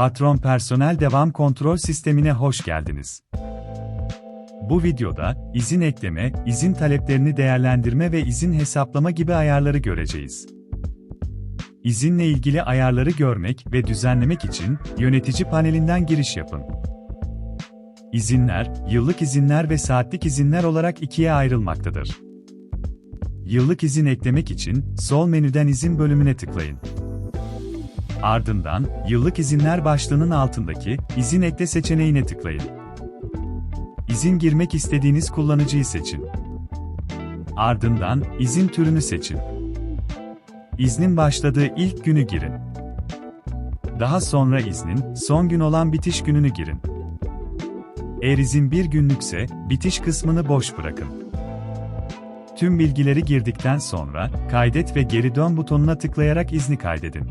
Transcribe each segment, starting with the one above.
Patron Personel Devam Kontrol Sistemine hoş geldiniz. Bu videoda, izin ekleme, izin taleplerini değerlendirme ve izin hesaplama gibi ayarları göreceğiz. İzinle ilgili ayarları görmek ve düzenlemek için, yönetici panelinden giriş yapın. İzinler, yıllık izinler ve saatlik izinler olarak ikiye ayrılmaktadır. Yıllık izin eklemek için, sol menüden izin bölümüne tıklayın. Ardından, yıllık izinler başlığının altındaki izin ekle seçeneğine tıklayın. İzin girmek istediğiniz kullanıcıyı seçin. Ardından izin türünü seçin. İznin başladığı ilk günü girin. Daha sonra iznin son gün olan bitiş gününü girin. Eğer izin bir günlükse, bitiş kısmını boş bırakın. Tüm bilgileri girdikten sonra, kaydet ve geri dön butonuna tıklayarak izni kaydedin.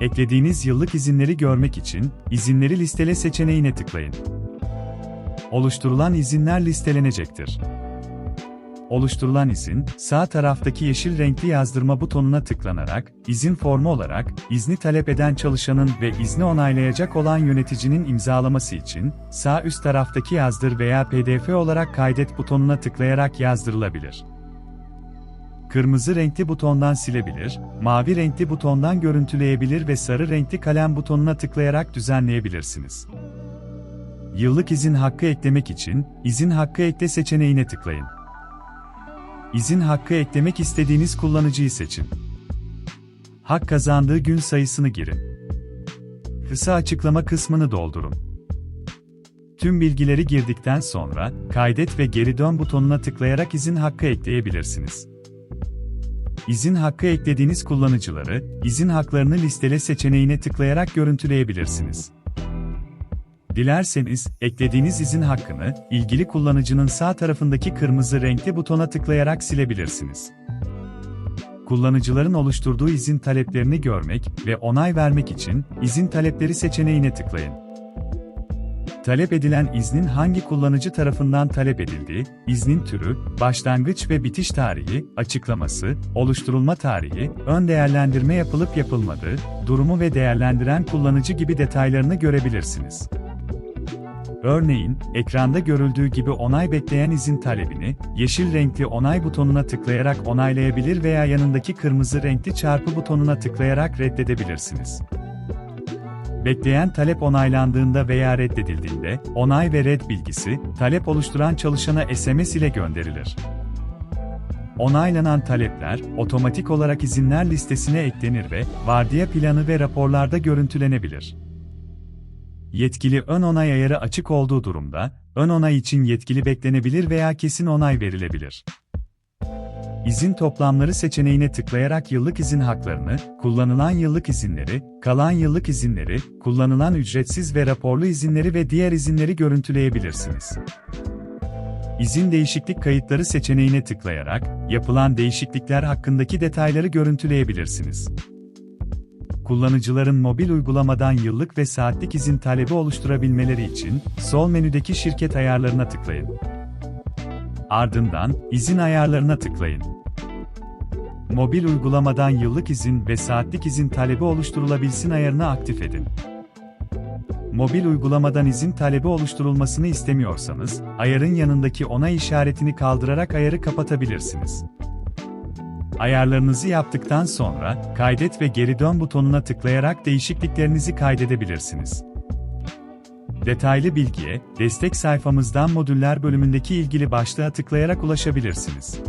Eklediğiniz yıllık izinleri görmek için, izinleri listele seçeneğine tıklayın. Oluşturulan izinler listelenecektir. Oluşturulan izin, sağ taraftaki yeşil renkli yazdırma butonuna tıklanarak, izin formu olarak, izni talep eden çalışanın ve izni onaylayacak olan yöneticinin imzalaması için, sağ üst taraftaki yazdır veya pdf olarak kaydet butonuna tıklayarak yazdırılabilir. Kırmızı renkli butondan silebilir, mavi renkli butondan görüntüleyebilir ve sarı renkli kalem butonuna tıklayarak düzenleyebilirsiniz. Yıllık izin hakkı eklemek için, izin hakkı ekle seçeneğine tıklayın. İzin hakkı eklemek istediğiniz kullanıcıyı seçin. Hak kazandığı gün sayısını girin. Kısa açıklama kısmını doldurun. Tüm bilgileri girdikten sonra, kaydet ve geri dön butonuna tıklayarak izin hakkı ekleyebilirsiniz. İzin hakkı eklediğiniz kullanıcıları, izin haklarını listele seçeneğine tıklayarak görüntüleyebilirsiniz. Dilerseniz, eklediğiniz izin hakkını, ilgili kullanıcının sağ tarafındaki kırmızı renkli butona tıklayarak silebilirsiniz. Kullanıcıların oluşturduğu izin taleplerini görmek ve onay vermek için, izin talepleri seçeneğine tıklayın. Talep edilen iznin hangi kullanıcı tarafından talep edildiği, iznin türü, başlangıç ve bitiş tarihi, açıklaması, oluşturulma tarihi, ön değerlendirme yapılıp yapılmadığı, durumu ve değerlendiren kullanıcı gibi detaylarını görebilirsiniz. Örneğin, ekranda görüldüğü gibi onay bekleyen izin talebini, yeşil renkli onay butonuna tıklayarak onaylayabilir veya yanındaki kırmızı renkli çarpı butonuna tıklayarak reddedebilirsiniz. Bekleyen talep onaylandığında veya reddedildiğinde, onay ve red bilgisi, talep oluşturan çalışana SMS ile gönderilir. Onaylanan talepler, otomatik olarak izinler listesine eklenir ve, vardiya planı ve raporlarda görüntülenebilir. Yetkili ön onay ayarı açık olduğu durumda, ön onay için yetkili beklenebilir veya kesin onay verilebilir. İzin toplamları seçeneğine tıklayarak yıllık izin haklarını, kullanılan yıllık izinleri, kalan yıllık izinleri, kullanılan ücretsiz ve raporlu izinleri ve diğer izinleri görüntüleyebilirsiniz. İzin değişiklik kayıtları seçeneğine tıklayarak, yapılan değişiklikler hakkındaki detayları görüntüleyebilirsiniz. Kullanıcıların mobil uygulamadan yıllık ve saatlik izin talebi oluşturabilmeleri için, sol menüdeki şirket ayarlarına tıklayın. Ardından, izin ayarlarına tıklayın. Mobil uygulamadan yıllık izin ve saatlik izin talebi oluşturulabilsin ayarını aktif edin. Mobil uygulamadan izin talebi oluşturulmasını istemiyorsanız, ayarın yanındaki onay işaretini kaldırarak ayarı kapatabilirsiniz. Ayarlarınızı yaptıktan sonra, kaydet ve geri dön butonuna tıklayarak değişikliklerinizi kaydedebilirsiniz. Detaylı bilgiye, destek sayfamızdan modüller bölümündeki ilgili başlığa tıklayarak ulaşabilirsiniz.